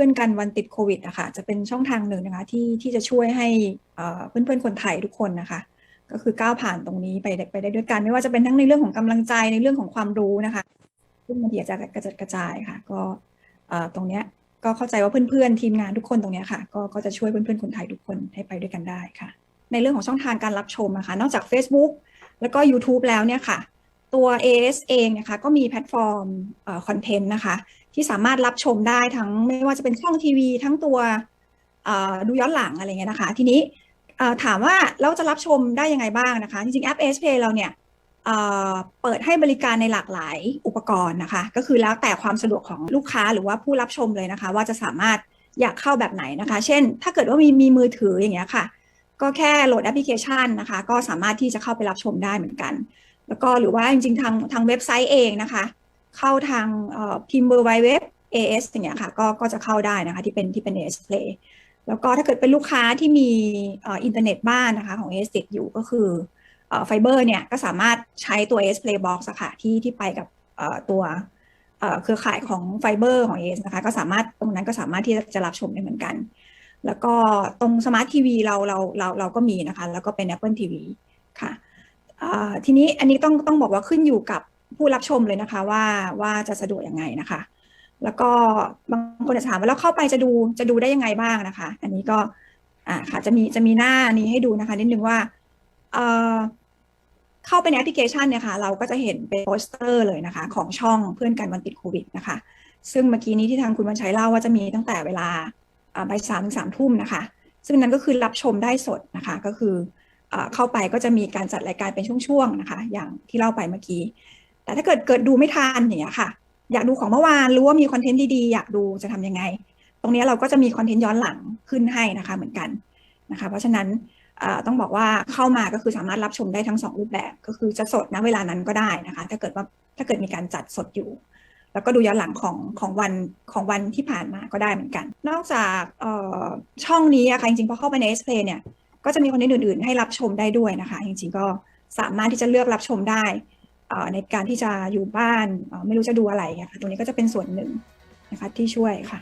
พื่อนกันวันติดโควิดนะคะจะเป็นช่องทางหนึ่งนะคะที่ที่จะช่วยให้เอ่อเพื่อนๆคนไทยทุกคนนะคะ ก็คือก้าวผ่านตรงนี้ไปได้ไปได้ด้วยกันไม่ว่าจะเป็นทั้งในเรื่องของกำลังใจในเรื่องของความรู้นะคะซึ่งบางทีอาจจะกระจัดกระจายค่ะ ก็ตรงเนี้ยก็เข้าใจว่าเพื่อนๆทีมงานทุกคนตรงนี้ค่ะก็ก็จะช่วยเพื่อนๆคนไทยทุกคนให้ไปด้วยกันได้ค่ะ ในเรื่องของช่องทางการรับชมนะคะ นอกจาก Facebook แล้วก็ YouTube แล้วเนี่ยค่ะ ตัว AS เองนะคะก็มีแพลตฟอร์มคอนเทนต์นะคะ ที่สามารถรับชมได้ทั้งไม่ว่าจะเป็นช่องทีวี ทั้งตัวดูย้อนหลังอะไรเงี้ยนะคะ ทีนี้ถามว่าเราจะรับชมได้ยังไงบ้างนะคะ จริงๆแอป s Play เราเนี่ยเอ่อเปิดให้บริการในหลากหลายอุปกรณ์นะคะ ก็คือแล้วแต่ความสะดวกของลูกค้าหรือว่าผู้รับชมเลยนะคะ ว่าจะสามารถอยากเข้าแบบไหนนะคะ เช่น ถ้าเกิดว่ามีมีมือถืออย่างเงี้ยค่ะ ก็แค่โหลดแอปพลิเคชันนะคะ ก็สามารถที่จะเข้าไปรับชมได้เหมือนกัน แล้วก็หรือว่าจริงๆทางทางเว็บไซต์เองนะคะ เข้าทางพิมพ์เบอร์ไวเว็บ AS อย่างเงี้ยค่ะก็ก็จะเข้าได้นะคะที่เป็นที่เป็น AS Play แล้วก็ถ้าเกิดเป็นลูกค้าที่มีอินเทอร์เน็ตบ้านนะคะของ AS ติดอยู่ก็คือไฟเบอร์เนี่ยก็สามารถใช้ตัว AS Play Box อะค่ะที่ที่ไปกับตัวเครือข่ายของไฟเบอร์ของ AS นะคะก็สามารถตรงนั้นก็สามารถที่จะรับชมได้เหมือนกัน แล้วก็ตรงสมาร์ททีวีเราเราเราเราก็มีนะคะแล้วก็เป็น Apple TV ค่ะอ่าทีนี้อันนี้ต้องต้องบอกว่าขึ้นอยู่กับ ผู้รับชมเลยนะคะว่าว่าจะสะดวกยังไงนะคะ แล้วก็บางคนจะถามว่าแล้วเข้าไปจะดูจะดูได้ยังไงบ้างนะคะ อันนี้ก็อ่าค่ะจะมีจะมีหน้านี้ให้ดูนะคะนิดนึงว่าเอ่อเข้าไปในแอปพลิเคชันเนี่ยค่ะเราก็จะเห็นเป็นโปสเตอร์เลยนะคะ ของช่องเพื่อนกันวันติดโควิดนะคะ ซึ่งเมื่อกี้นี้ที่ทางคุณวันชัยเล่าว่าจะมีตั้งแต่เวลาบ่ายสามถึงสามทุ่มนะคะ ซึ่งนั้นก็คือรับชมได้สดนะคะก็คือเข้าไปก็จะมีการจัดรายการเป็นช่วงๆนะคะ อย่างที่เล่าไปเมื่อกี้ แต่ถ้าเกิดเกิดดูไม่ทันอย่างเงี้ยค่ะ อยากดูของเมื่อวานรู้ว่ามีคอนเทนต์ดีๆ อยากดูจะทำยังไง ตรงนี้เราก็จะมีคอนเทนต์ย้อนหลังขึ้นให้นะคะเหมือนกันนะคะ เพราะฉะนั้นต้องบอกว่าเข้ามาก็คือสามารถรับชมได้ทั้งสองรูปแบบ ก็คือจะสดณเวลานั้นก็ได้นะคะ ถ้าเกิดว่าถ้าเกิดมีการจัดสดอยู่ แล้วก็ดูย้อนหลังของของวันของวันที่ผ่านมาก็ได้เหมือนกัน นอกจากช่องนี้อะค่ะจริงๆพอเข้าไปใน S Play เนี่ยก็จะมีคอนเทนต์อื่นๆ ให้รับชมได้ด้วยนะคะ จริงๆก็สามารถที่จะเลือกรับชมได้ ในการที่จะอยู่บ้านไม่รู้จะดูอะไรค่ะตรงนี้ก็จะเป็นส่วนหนึ่งนะคะที่ช่วยค่ะ